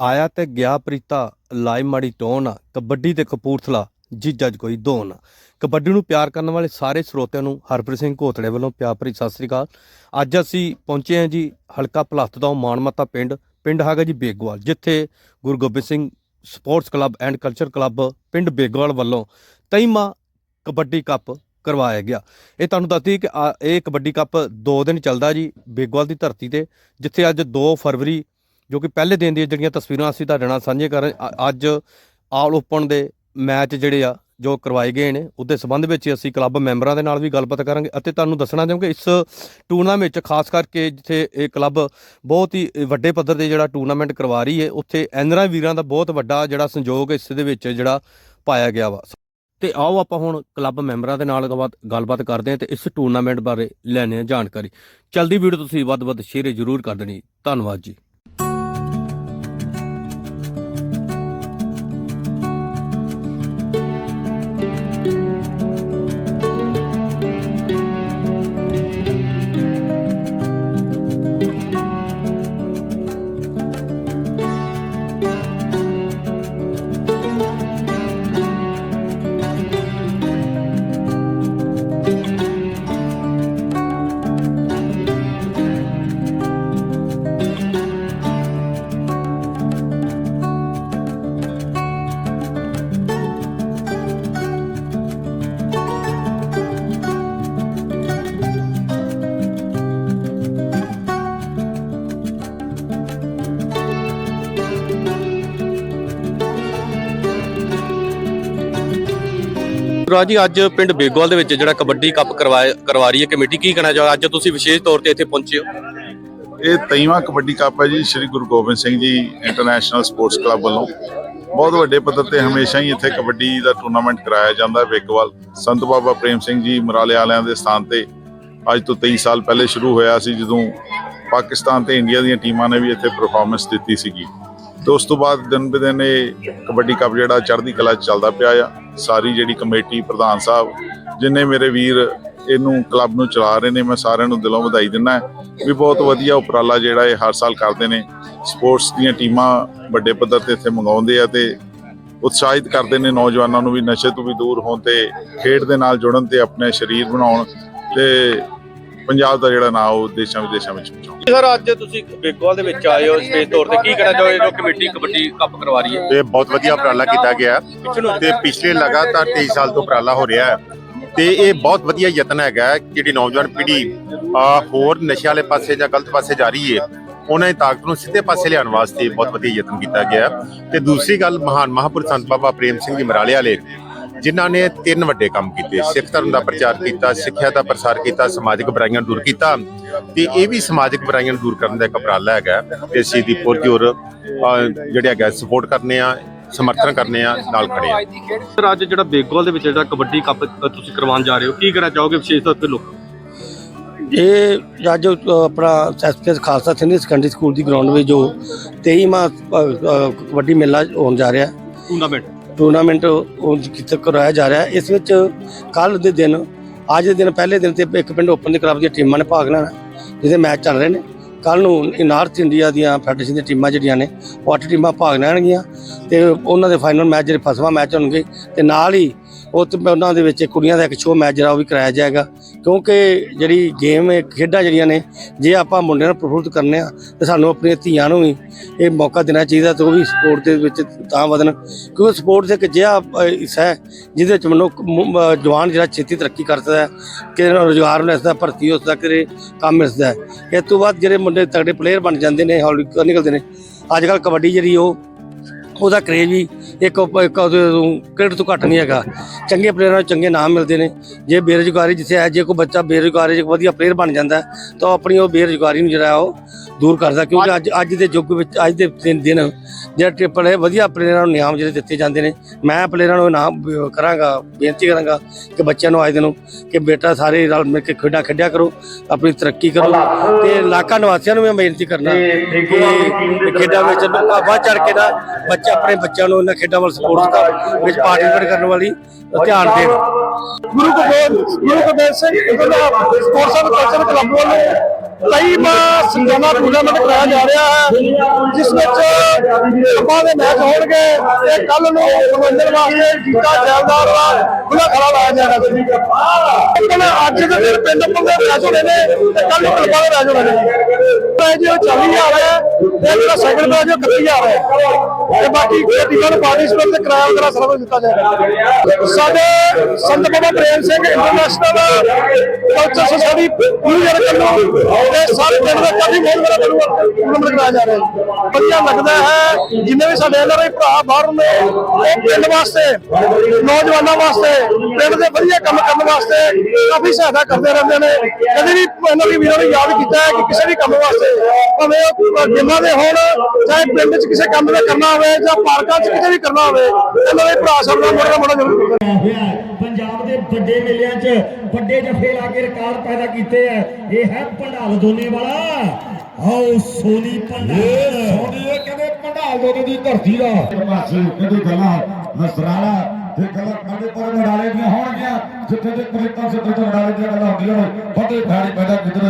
ਆਇਆ ਤੇ ਗਿਆ ਪ੍ਰੀਤਾ, ਲਾਈ ਮਾੜੀ ਟੋਨ ਆ ਕਬੱਡੀ ਤੇ ਕਪੂਰਥਲਾ ਜੀਜਾ ਜ ਕੋਈ ਦੋਨ। ਕਬੱਡੀ ਨੂੰ ਪਿਆਰ ਕਰਨ ਵਾਲੇ ਸਾਰੇ ਸਰੋਤਿਆਂ ਨੂੰ ਹਰਪ੍ਰੀਤ ਸਿੰਘ ਘੋਤੜੇ ਵੱਲੋਂ ਪਿਆਰ ਭਰੀ ਸਤਿ ਸ੍ਰੀ ਅਕਾਲ। ਅੱਜ ਅਸੀਂ ਪਹੁੰਚੇ ਹਾਂ ਜੀ ਹਲਕਾ ਭਲੱਥ ਦਾ ਮਾਨਮਤਾ ਪਿੰਡ ਪਿੰਡ ਹੈਗਾ ਜੀ ਬੇਗਵਾਲ, ਜਿੱਥੇ Guru Gobind Singh sports club and culture club ਪਿੰਡ ਬੇਗਵਾਲ ਵੱਲੋਂ ਤਈਮਾ ਕਬੱਡੀ ਕੱਪ ਕਰਵਾਇਆ ਗਿਆ। ਇਹ ਤੁਹਾਨੂੰ ਦੱਸਦੀ ਕਿ ਆ- ਇਹ ਕਬੱਡੀ ਕੱਪ 2 ਦਿਨ ਚੱਲਦਾ ਜੀ ਬੇਗਵਾਲ ਦੀ ਧਰਤੀ ਤੇ, ਜਿੱਥੇ ਅੱਜ 2 ਫਰਵਰੀ ਜੋ ਕਿ ਪਹਿਲੇ ਦਿਨ ਦੀਆਂ ਜਿਹੜੀਆਂ ਤਸਵੀਰਾਂ ਅਸੀਂ ਤੁਹਾਡੇ ਨਾਲ ਸਾਂਝੇ ਕਰ ਰਹੇ ਅੱਜ ਆਲ ਓਪਨ ਦੇ ਮੈਚ ਜਿਹੜੇ ਆ, ਜੋ ਕਰਵਾਏ ਗਏ ਨੇ, ਉਹਦੇ ਸੰਬੰਧ ਵਿੱਚ ਅਸੀਂ ਕਲੱਬ ਮੈਂਬਰਾਂ ਦੇ ਨਾਲ ਵੀ ਗੱਲਬਾਤ ਕਰਾਂਗੇ ਅਤੇ ਤੁਹਾਨੂੰ ਦੱਸਣਾ ਚਾਹਾਂਗੇ, ਇਸ ਟੂਰਨਾਮੈਂਟ 'ਚ ਖਾਸ ਕਰਕੇ ਜਿੱਥੇ ਇਹ ਕਲੱਬ ਬਹੁਤ ਹੀ ਵੱਡੇ ਪੱਧਰ ਤੇ ਜਿਹੜਾ ਟੂਰਨਾਮੈਂਟ ਕਰਵਾ ਰਹੀ ਹੈ, ਉੱਥੇ ਐਨਰਾ ਵੀਰਾਂ ਦਾ ਬਹੁਤ ਵੱਡਾ ਜਿਹੜਾ ਸੰਯੋਗ ਇਸ ਦੇ ਵਿੱਚ ਜਿਹੜਾ ਪਾਇਆ ਗਿਆ ਵਾ। ਤੇ ਆਓ ਆਪਾਂ ਹੁਣ ਕਲੱਬ ਮੈਂਬਰਾਂ ਦੇ ਨਾਲ ਗੱਲਬਾਤ ਗੱਲਬਾਤ ਕਰਦੇ ਹਾਂ ਤੇ ਇਸ ਟੂਰਨਾਮੈਂਟ ਬਾਰੇ ਲੈਣੇ ਆ ਜਾਣਕਾਰੀ। ਚਲਦੀ ਵੀਡੀਓ ਤੁਸੀਂ ਵੱਧ ਵੱਧ ਸ਼ੇਅਰ ਜ਼ਰੂਰ ਕਰ ਦੇਣੀ। ਧੰਨਵਾਦ ਜੀ। ਰਾਜ ਜੀ, ਅੱਜ ਪਿੰਡ ਬੇਗੋਲ ਦੇ ਵਿੱਚ ਜਿਹੜਾ ਕਬੱਡੀ ਕੱਪ ਕਰਵਾਇਆ ਕਰਵਾ ਰਹੀ ਹੈ ਕਮੇਟੀ, ਕੀ ਕਹਿਣਾ ਚਾਹੋ? ਅੱਜ ਤੁਸੀਂ ਵਿਸ਼ੇਸ਼ ਤੌਰ ਤੇ ਇੱਥੇ ਪਹੁੰਚੇ ਹੋ। ਇਹ ਤਈਵਾਂ ਕਬੱਡੀ ਕੱਪ ਹੈ ਜੀ, ਸ੍ਰੀ ਗੁਰੂ Gobind Singh ji international sports club ਵੱਲੋਂ। ਬਹੁਤ ਵੱਡੇ ਪੱਧਰ ਤੇ ਹਮੇਸ਼ਾ ਹੀ ਇੱਥੇ ਕਬੱਡੀ ਦਾ ਟੂਰਨਾਮੈਂਟ ਕਰਾਇਆ ਜਾਂਦਾ ਹੈ ਵੇਗਵਾਲ ਸੰਤ ਬਾਬਾ ਪ੍ਰੇਮ ਸਿੰਘ ਜੀ ਮਰਾਲੇ ਵਾਲਿਆਂ ਦੇ ਸਥਾਨ ਤੇ ਅੱਜ ਤੋਂ 23 ਸਾਲ ਪਹਿਲੇ ਸ਼ੁਰੂ ਹੋਇਆ ਸੀ, ਜਦੋਂ ਪਾਕਿਸਤਾਨ ਤੇ ਇੰਡੀਆ ਦੀਆਂ ਟੀਮਾਂ ਨੇ ਵੀ ਇੱਥੇ ਪਰਫਾਰਮੈਂਸ ਦਿੱਤੀ ਸੀਗੀ। ਤੇ ਉਸ ਤੋਂ ਬਾਅਦ ਦਿਨ ਬ ਦਿਨ ਇਹ ਕਬੱਡੀ ਕੱਪ ਜਿਹੜਾ ਚੜ੍ਹਦੀ ਕਲਾ 'ਚ ਚੱਲਦਾ ਪਿਆ ਆ। ਸਾਰੀ ਜਿਹੜੀ ਕਮੇਟੀ, ਪ੍ਰਧਾਨ ਸਾਹਿਬ, ਜਿੰਨੇ ਮੇਰੇ ਵੀਰ ਇਹਨੂੰ ਕਲੱਬ ਨੂੰ ਚਲਾ ਰਹੇ ਨੇ, ਮੈਂ ਸਾਰਿਆਂ ਨੂੰ ਦਿਲੋਂ ਵਧਾਈ ਦਿੰਦਾ ਵੀ ਬਹੁਤ ਵਧੀਆ ਉਪਰਾਲਾ ਜਿਹੜਾ ਇਹ ਹਰ ਸਾਲ ਕਰਦੇ ਨੇ। ਸਪੋਰਟਸ ਦੀਆਂ ਟੀਮਾਂ ਵੱਡੇ ਪੱਧਰ ਤੇ ਇੱਥੇ ਮੰਗਾਉਂਦੇ ਆ ਤੇ ਉਤਸ਼ਾਹਿਤ ਕਰਦੇ ਨੇ ਨੌਜਵਾਨਾਂ ਨੂੰ ਵੀ, ਨਸ਼ੇ ਤੋਂ ਵੀ ਦੂਰ ਹੋਣ ਤੇ ਖੇਡ ਦੇ ਨਾਲ ਜੁੜਨ ਤੇ ਆਪਣੇ ਸਰੀਰ ਬਣਾਉਣ ਤੇ ਪੰਜਾਬ ਦਾ ਜਿਹੜਾ ਨਾਂ ਉਹ ਦੇਸ਼ਾਂ ਵਿਦੇਸ਼ਾਂ ਵਿੱਚ ਪਹੁੰਚਾਉਣ। ਸਰ ਅੱਜ ਤੁਸੀਂ ਬੇਗੋਲ ਦੇ ਵਿੱਚ ਆਏ ਹੋ ਵਿਸ਼ੇਸ਼ ਤੌਰ ਤੇ। ਕੀ ਕਹਿਣਾ ਚਾਹੋਗੇ? ਜੋ ਕਮੇਟੀ ਕਬੱਡੀ ਕੱਪ ਕਰਵਾ ਰਹੀ ਹੈ। ਤੇ ਬਹੁਤ ਵਧੀਆ ਉਪਰਾਲਾ ਕੀਤਾ ਗਿਆ। ਤੇ ਪਿਛਲੇ ਲਗਾਤਾਰ 23 ਸਾਲ ਤੋਂ ਉਪਰਾਲਾ ਹੋ ਰਿਹਾ ਹੈ। ਤੇ ਇਹ ਬਹੁਤ ਵਧੀਆ ਯਤਨ ਹੈਗਾ ਜਿਹੜੀ ਨੌਜਵਾਨ ਪੀੜ੍ਹੀ ਆ ਹੋਰ ਨਸ਼ੇ ਵਾਲੇ ਪਾਸੇ ਜਾਂ ਗਲਤ ਪਾਸੇ ਜਾ ਰਹੀ ਹੈ ਉਹਨਾਂ ਦੀ ਤਾਕਤ ਨੂੰ ਸਿੱਧੇ ਪਾਸੇ ਲਿਆਉਣ ਵਾਸਤੇ ਬਹੁਤ ਵਧੀਆ ਯਤਨ ਕੀਤਾ ਗਿਆ। ਤੇ ਦੂਸਰੀ ਗੱਲ ਮਹਾਨ ਮਹਾਂਪੁਰਖ ਸੰਤ ਬਾਬਾ ਪ੍ਰੇਮ ਸਿੰਘ ਜੀ ਮਰਾਲੇ ਵਾਲੇ ਜਿਨ੍ਹਾਂ ਨੇ ਤਿੰਨ ਵੱਡੇ ਕੰਮ ਕੀਤੇ। ਸਿੱਖ ਧਰਮ ਦਾ ਪ੍ਰਚਾਰ ਕੀਤਾ ਸਿੱਖਿਆ ਦਾ ਪ੍ਰਸਾਰ ਕੀਤਾ ਸਮਾਜਿਕ ਬੁਰਾਈਆਂ ਦੂਰ ਕੀਤਾ। ਤੇ ਇਹ ਵੀ ਸਮਾਜਿਕ ਬੁਰਾਈਆਂ ਨੂੰ ਦੂਰ ਕਰਨ ਦਾ ਇੱਕ ਉਪਰਾਲਾ ਹੈਗਾ। ਤੇ ਅਸੀਂ ਦੀ ਪੁਰਤੀ ਔਰ ਜਿਹੜੇ ਹੈਗਾ ਸਪੋਰਟ ਕਰਨੇ ਆ ਸਮਰਥਨ ਕਰਨੇ ਆ ਨਾਲ ਖੜੇ ਆ। ਸਰ ਅੱਜ ਜਿਹੜਾ ਬੇਗੋਲ ਦੇ ਵਿੱਚ ਜਿਹੜਾ ਕਬੱਡੀ ਕੱਪ ਤੁਸੀਂ ਕਰਵਾਉਣ ਜਾ ਰਹੇ ਹੋ ਕੀ ਕਹਿਣਾ ਚਾਹੋਗੇ ਵਿਸ਼ੇਸ਼ ਤੌਰ ਤੇ ਲੋਕ ਇਹ ਅੱਜ ਆਪਣਾ SPS Khalsa senior secondary school ਦੀ ਗਰਾਊਂਡ ਵਿੱਚ ਜੋ 23ਵਾਂ ਅ, ਅ, ਕਬੱਡੀ ਮੇਲਾ ਹੋਣ ਜਾ ਰਿਹਾ। ਟੂਰਨਾਮੈਂਟ ਟੂਰਨਾਮੈਂਟ ਉਹ ਕੀਤਾ ਕਰਾਇਆ ਜਾ ਰਿਹਾ ਇਸ ਵਿੱਚ ਕੱਲ ਦੇ ਦਿਨ, ਅੱਜ ਦੇ ਦਿਨ, ਪਹਿਲੇ ਦਿਨ ਤੇ ਇੱਕ ਪਿੰਡ ਓਪਨ ਦੇ ਕਲੱਬ ਦੀਆਂ ਟੀਮਾਂ ਨੇ ਭਾਗ ਲੈਣਾ, ਜਿਹਦੇ ਮੈਚ ਚੱਲ ਰਹੇ ਨੇ। ਕੱਲ ਨੂੰ ਨਾਰਥ ਇੰਡੀਆ ਦੀਆਂ ਫੈਡਰੇਸ਼ਨ ਦੀਆਂ ਟੀਮਾਂ ਜਿਹੜੀਆਂ ਨੇ, ਉਹ ਅੱਠ ਟੀਮਾਂ ਭਾਗ ਲੈਣਗੀਆਂ ਤੇ ਉਹਨਾਂ ਦੇ ਫਾਈਨਲ ਮੈਚ ਜਿਹੜੇ ਫਸਵਾ ਮੈਚ ਹੋਣਗੇ ਤੇ ਨਾਲ ਹੀ ਉਹ ਤੇ ਉਹਨਾਂ ਦੇ ਵਿੱਚ ਕੁੜੀਆਂ ਦਾ ਇੱਕ ਸ਼ੋਅ ਮੈਚ ਜਿਹੜਾ ਉਹ ਵੀ ਕਰਾਇਆ ਜਾਏਗਾ। ਕਿਉਂਕਿ ਜਿਹੜੀ ਗੇਮ ਹੈ ਖੇਡਾਂ ਜਿਹੜੀਆਂ ਨੇ, ਜੇ ਆਪਾਂ ਮੁੰਡਿਆਂ ਨੂੰ ਪ੍ਰਫੁੱਲਤ ਕਰਨੇ ਆ, ਤੇ ਸਾਨੂੰ ਆਪਣੀਆਂ ਧੀਆਂ ਨੂੰ ਵੀ ਇਹ ਮੌਕਾ ਦੇਣਾ ਚਾਹੀਦਾ ਤੇ ਉਹ ਵੀ ਸਪੋਰਟ ਦੇ ਵਿੱਚ ਤਾਂ ਵਧਣ। ਕਿਉਂਕਿ ਸਪੋਰਟ ਇੱਕ ਅਜਿਹਾ ਹਿੱਸਾ ਹੈ, ਜਿਹਦੇ ਵਿੱਚ ਮਨੁੱਖ ਜਵਾਨ ਜਿਹੜਾ ਛੇਤੀ ਤਰੱਕੀ ਕਰ ਸਕਦਾ ਹੈ ਕਿ ਰੋਜ਼ਗਾਰ ਮਿਲ ਸਕਦਾ, ਭਰਤੀ ਹੋ ਸਕਦਾ ਕਿ ਕੰਮ ਮਿਲ ਸਕਦਾ ਹੈ। ਇਸ ਤੋਂ ਬਾਅਦ ਜਿਹੜੇ ਮੁੰਡੇ ਤਗੜੇ ਪਲੇਅਰ ਬਣ ਜਾਂਦੇ ਨੇ, ਹੌਲੀ ਨਿਕਲਦੇ ਨੇ, ਅੱਜ ਕੱਲ ਕਬੱਡੀ ਜਿਹੜੀ ਉਹ, ਉਹਦਾ ਕਰੇਜ ਵੀ ਇੱਕ ਇੱਕ ਕ੍ਰਿਕਟ ਤੋਂ ਘੱਟ ਨਹੀਂ ਹੈਗਾ। ਚੰਗੇ ਪਲੇਅਰਾਂ ਨੂੰ ਚੰਗੇ ਨਾਮ ਮਿਲਦੇ ਨੇ। ਜੇ ਬੇਰੁਜ਼ਗਾਰੀ ਜਿੱਥੇ ਹੈ ਜੇ ਕੋਈ ਬੱਚਾ ਬੇਰੁਜ਼ਗਾਰ ਜੇ ਵਧੀਆ ਪਲੇਅਰ ਬਣ ਜਾਂਦਾ ਤਾਂ ਆਪਣੀ ਉਹ ਬੇਰੁਜ਼ਗਾਰੀ ਨੂੰ ਜਿਹੜਾ ਉਹ ਦੂਰ ਕਰਦਾ ਕਿਉਂਕਿ ਅੱਜ ਅੱਜ ਦੇ ਯੁੱਗ ਵਿੱਚ ਅੱਜ ਦੇ ਦਿਨ ਦਿਨ ਜਿਹੜਾ ਟ੍ਰਿਪਲ ਹੈ ਵਧੀਆ ਪਲੇਅਰਾਂ ਨੂੰ ਇਨਾਮ ਜਿਹੜੇ ਦਿੱਤੇ ਜਾਂਦੇ ਨੇ। ਮੈਂ ਪਲੇਅਰਾਂ ਨੂੰ ਇਨਾਮ ਕਰਾਂਗਾ ਬੇਨਤੀ ਕਰਾਂਗਾ ਕਿ ਬੱਚਿਆਂ ਨੂੰ ਅੱਜ ਦੇ ਨੂੰ ਕਿ ਬੇਟਾ ਸਾਰੇ ਰਲ ਮਿਲ ਕੇ ਖੇਡਾਂ ਖੇਡਿਆ ਕਰੋ ਆਪਣੀ ਤਰੱਕੀ ਕਰੋ। ਤੇ ਇਲਾਕਾ ਨਿਵਾਸੀਆਂ ਨੂੰ ਵੀ ਮੈਂ ਬੇਨਤੀ ਕਰਨਾ ਕਿ ਖੇਡਾਂ ਵਿੱਚ ਵੱਧ ਚੜ ਕੇ ਨਾ ਬੱਚੇ ਆਪਣੇ ਬੱਚਿਆਂ ਨੂੰ ਇਹਨਾਂ ਖੇਡਾਂ ਵੱਲ ਸਪੋਰਟਸ ਦਾ ਵਿੱਚ ਪਾਰਟਿਸਿਪੇਟ ਕਰਨ ਵਾਲੀ ਧਿਆਨ ਦੇਣ। ਗੁਰੂ ਗੋਬਿੰਦ ਗੁਰੂ ਗੋਬਿੰਦ ਸਿੰਘ ਇਹਦਾ ਸਪੋਰਟਸ ਐਂਡ ਕਲਚਰ ਕਲੱਬ ਵੱਲੋਂ ਕਈ ਮਾਹ ਸੰਜਾਨਾ ਟੂਰਨਾਮੈਂਟ ਕਰਾਇਆ ਜਾ ਰਿਹਾ ਹੈ, ਜਿਸ ਵਿੱਚ ਆਪਾਂ ਦੇ ਮੈਚ ਹੋਣਗੇ ਇਹ ਕੱਲ ਨੂੰ ਮਨੋਰੰਜਨ ਵਾਸਤੇ ਜੀਤਾ ਜੈਲਦਾਰ ਦਾ ਖੁੱਲਾ ਖੜਾ ਲਾਇਆ ਜਾਏਗਾ। ਜੀ ਅੱਜ ਦੇ ਦਿਨ ਪਿੰਡ ਪੁੰਦੇ ਮੈਚ ਹੋਣੇ ਨੇ ਤੇ ਕੱਲ ਨੂੰ ਕਲਪਾ ਦੇ ਮੈਚ ਹੋਣੇ ਨੇ। ਪ੍ਰਾਈਜ਼ 40000 ਹੈ ਤੇ ਜਿਹੜਾ ਸੈਕੰਡ ਪ੍ਰਾਈਜ਼ ਉਹ 31000 ਹੈ। ਤੇ ਬਾਕੀ ਟੀਮਾਂ ਨੂੰ ਪਾਰਟਿਸਪੇਟ ਤੇ ਕਿਰਾਇਆ ਵਗੈਰਾ ਸਾਰਾ ਕੁਝ ਦਿੱਤਾ ਜਾਏਗਾ। ਸਾਡੇ Sant Baba Prem Singh international culture society new ਵੱਲੋਂ ਤੇ ਸਾਰੇ ਪਿੰਡ ਦਾ ਕਾਫੀ ਬਹੁਤ ਬੜਾ ਟੂਰਨਾਮੈਂਟ ਕਰਾਇਆ ਜਾ ਰਿਹਾ ਹੈ। ਵਧੀਆ ਲੱਗਦਾ ਹੈ, ਜਿੰਨੇ ਵੀ ਸਾਡੇ ਐਨਆਰਆਈ ਭਰਾ ਬਾਹਰ ਨੇ, ਉਹ ਪਿੰਡ ਵਾਸਤੇ, ਨੌਜਵਾਨਾਂ ਵਾਸਤੇ, ਪਿੰਡ ਦੇ ਵਧੀਆ ਕੰਮ ਕਰਨ ਵਾਸਤੇ ਕਾਫੀ ਸਹਾਇਤਾ ਕਰਦੇ ਰਹਿੰਦੇ ਨੇ। ਕਦੇ ਵੀ ਇਹਨਾਂ ਦੀ ਵੀਰਾਂ ਨੂੰ ਯਾਦ ਕੀਤਾ ਹੈ ਕਿ ਕਿਸੇ ਵੀ ਕੰਮ ਵਾਸਤੇ, ਭਾਵੇਂ ਉਹ ਗੇਮਾਂ ਦੇ ਹੋਣ, ਚਾਹੇ ਪਿੰਡ 'ਚ ਕਿਸੇ ਕੰਮ ਦਾ ਕਰਨਾ ਹੋਵੇ ਜਾਂ ਪਾਰਕਾਂ 'ਚ ਕਿਤੇ ਵੀ ਕਰਨਾ ਹੋਵੇ, ਇਹਨਾਂ ਦੇ ਭਰਾ ਸਭ ਦਾ ਮੋੜਾ ਮੋੜਾ ਜ਼ਰੂਰ ਕਰਦੇ ਪੰਜਾਬ ਦੇ ਵੱਡੇ ਮੇਲਿਆਂ 'ਚ ਵੱਡੇ ਜਫੇ ਲਾ ਕੇ ਰਿਕਾਰਡ ਪੈਦਾ ਕੀਤੇ ਹੈ ਇਹ ਹੈ ਭੰਡਾਲ ਦੋਨੇ ਵਾਲਾ। ਆਓ ਸੋਨੀ ਭੰਡਾਲ ਸੋਨੀ ਇਹ ਕਹਿੰਦੇ ਪੰਡਾਲ ਦੋਨੇ ਦੀ ਧਰਤੀ ਦਾ। ਪਾਸੇ ਕਹਿੰਦੇ ਗੱਲਾਂ ਨਸਰਾਲਾ ਤੇ ਗੱਲਾਂ ਕਹਿੰਦੇ ਪਰ ਮਡਾਲੇ ਦੀਆਂ ਹੋਣਗੀਆਂ ਜਿੱਥੇ ਤੇ ਕ੍ਰਿਤਨ ਸਿੱਧੇ ਤੋਂ ਮਡਾਲੇ ਦੀਆਂ ਗੱਲਾਂ ਹੁੰਦੀਆਂ ਨੇ ਫਤਿਹ ਫਾੜੀ ਪੈਦਾ ਕਿਤੇ